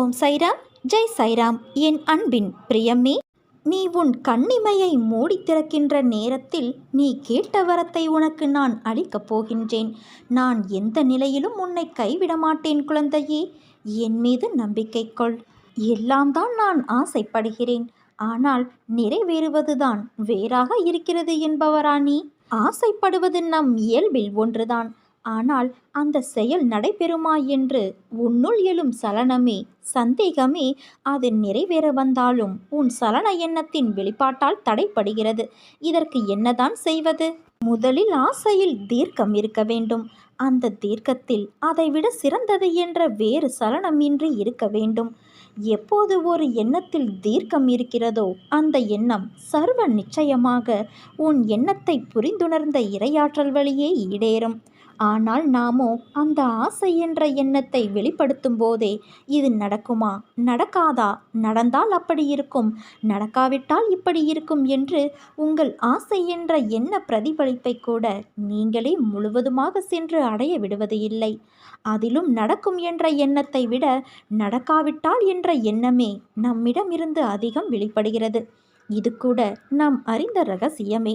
ஓம் சைராம் ஜெய் சைராம். என் அன்பின் பிரியம்மே நீ உன் கண்ணிமையை மூடி திறக்கின்ற நேரத்தில் நீ கேட்ட வரத்தை உனக்கு நான் அளிக்கப் போகின்றேன். நான் எந்த நிலையிலும் உன்னை கைவிட மாட்டேன் குழந்தையே என் மீது நம்பிக்கை கொள். எல்லாம் தான் நான் ஆசைப்படுகிறேன். ஆனால் நிறைவேறுவதுதான் வேறாக இருக்கிறது என்பவரா நீ? ஆசைப்படுவது நம் இயல்பில் ஒன்றுதான். ஆனால் அந்த செயல் நடைபெறுமா என்று உன்னுள் எழும் சலனமே சந்தேகமே அது நிறைவேற வந்தாலும் உன் சலன எண்ணத்தின் வெளிப்பாட்டால் தடைப்படுகிறது இதற்கு என்னதான் செய்வது? முதலில் ஆசையில் தீர்க்கம் இருக்க வேண்டும். அந்த தீர்க்கத்தில் அதைவிட சிறந்தது என்ற வேறு சலனமின்றி இருக்க வேண்டும். எப்போது ஒரு எண்ணத்தில் தீர்க்கம் இருக்கிறதோ அந்த எண்ணம் சர்வ நிச்சயமாக உன் எண்ணத்தை புரிந்துணர்ந்த இரையாற்றல் வழியே ஈடேறும். ஆனால் நாமோ அந்த ஆசை என்ற எண்ணத்தை வெளிப்படுத்தும் போதே இது நடக்குமா? நடக்காதா? நடந்தால் அப்படி இருக்கும். நடக்காவிட்டால் இப்படி இருக்கும் என்று உங்கள் ஆசை என்ற எண்ண பிரதிபலிப்பை கூட நீங்களே முழுவதுமாக சென்று அடைய விடுவது இல்லை. அதிலும் நடக்கும் என்ற எண்ணத்தை விட நடக்காவிட்டால் என்ற எண்ணமே நம்மிடமிருந்து அதிகம் வெளிப்படுகிறது. இது கூட நாம் அறிந்த ரகசியமே.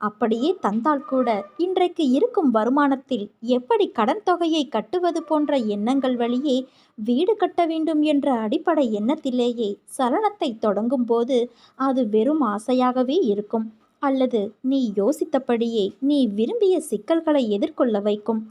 அப்படியே தந்தால் கூட இன்றைக்கு இருக்கும் வருமானத்தில் எப்படி கடன் தொகையை கட்டுவது போன்ற எண்ணங்கள் வழியே வீடு கட்ட வேண்டும் என்ற அடிப்படை எண்ணத்திலேயே சலனத்தை தொடங்கும் போது அது வெறும் ஆசையாகவே இருக்கும். அல்லது நீ யோசித்தபடியே நீ விரும்பிய சிக்கல்களை எதிர்கொள்ள வைக்கும்.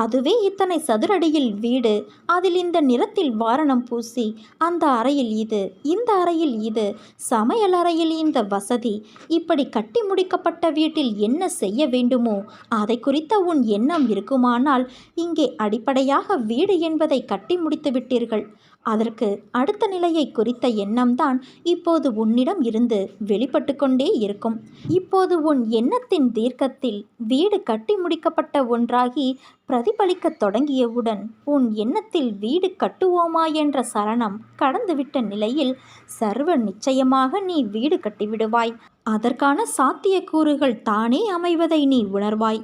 அதுவே இத்தனை சதுரடியில் வீடு. அதில் இந்த நிறத்தில் வாரணம் பூசி அந்த அறையில் இது இந்த அறையில் இது சமையல் அறையில் இந்த வசதி. இப்படி கட்டி முடிக்கப்பட்ட வீட்டில் என்ன செய்ய வேண்டுமோ அதை குறித்த உன் எண்ணம் இருக்குமானால் இங்கே அடிப்படையாக வீடு என்பதை கட்டி முடித்து விட்டீர்கள். அதற்கு அடுத்த நிலையை குறித்த எண்ணம்தான் இப்போது உன்னிடம் இருந்து வெளிப்பட்டு கொண்டே இருக்கும். இப்போது உன் எண்ணத்தின் தீர்க்கத்தில் வீடு கட்டி முடிக்கப்பட்ட ஒன்றாகி பிரதிபலிக்கத் தொடங்கியவுடன் உன் எண்ணத்தில் வீடு கட்டுவோமா என்ற சலனம் கடந்துவிட்ட நிலையில் சர்வ நிச்சயமாக நீ வீடு கட்டிவிடுவாய். அதற்கான சாத்தியக்கூறுகள் தானே அமைவதை நீ உணர்வாய்.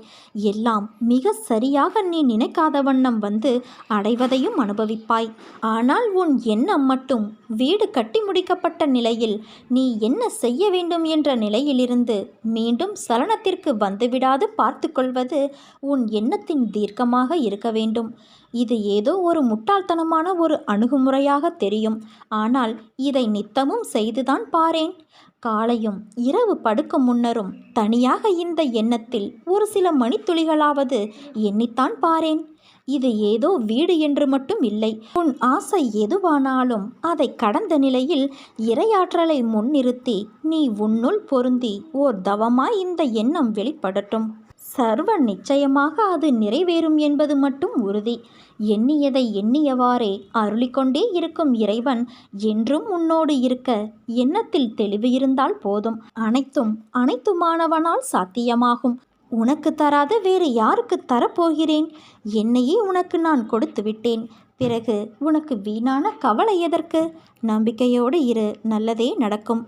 எல்லாம் மிக சரியாக நீ நினைக்காத வண்ணம் வந்து அடைவதையும் அனுபவிப்பாய். ஆனால் உன் எண்ணம் மட்டும் வீடு கட்டி முடிக்கப்பட்ட நிலையில் நீ என்ன செய்ய வேண்டும் என்ற நிலையிலிருந்து மீண்டும் சலனத்திற்கு வந்துவிடாது பார்த்துக்கொள்வது உன் எண்ணத்தின் தீர்க்கமாக இருக்க வேண்டும். இது ஏதோ ஒரு முட்டாள்தனமான ஒரு அணுகுமுறையாக தெரியும். ஆனால் இதை நித்தமும் செய்துதான் பாரேன். காலையும் இரவு படுக்கும் முன்னரும் தனியாக இந்த எண்ணத்தில் ஒரு சில மணித்துளிகளாவது எண்ணித்தான் பாரேன். இது ஏதோ வீடு என்று மட்டும் இல்லை. உன் ஆசை எதுவானாலும் அதை கடந்த நிலையில் இரையாற்றலை முன்னிறுத்தி நீ உன்னுள் பொருந்தி ஓர் தவமாய் இந்த எண்ணம் வெளிப்படட்டும். சர்வ நிச்சயமாக அது நிறைவேறும் என்பது மட்டும் உறுதி. எண்ணியதை எண்ணியவாறே அருளிக்கொண்டே இருக்கும் இறைவன் என்றும் உன்னோடு இருக்க எண்ணத்தில் தெளிவு இருந்தால் போதும். அனைத்தும் அனைத்துமானவனால் சாத்தியமாகும். உனக்கு தராத வேறு யாருக்கு தரப்போகிறேன்? என்னையே உனக்கு நான் கொடுத்து விட்டேன். பிறகு உனக்கு வீணான கவலை எதற்கு? நம்பிக்கையோடு இரு நல்லதே நடக்கும்.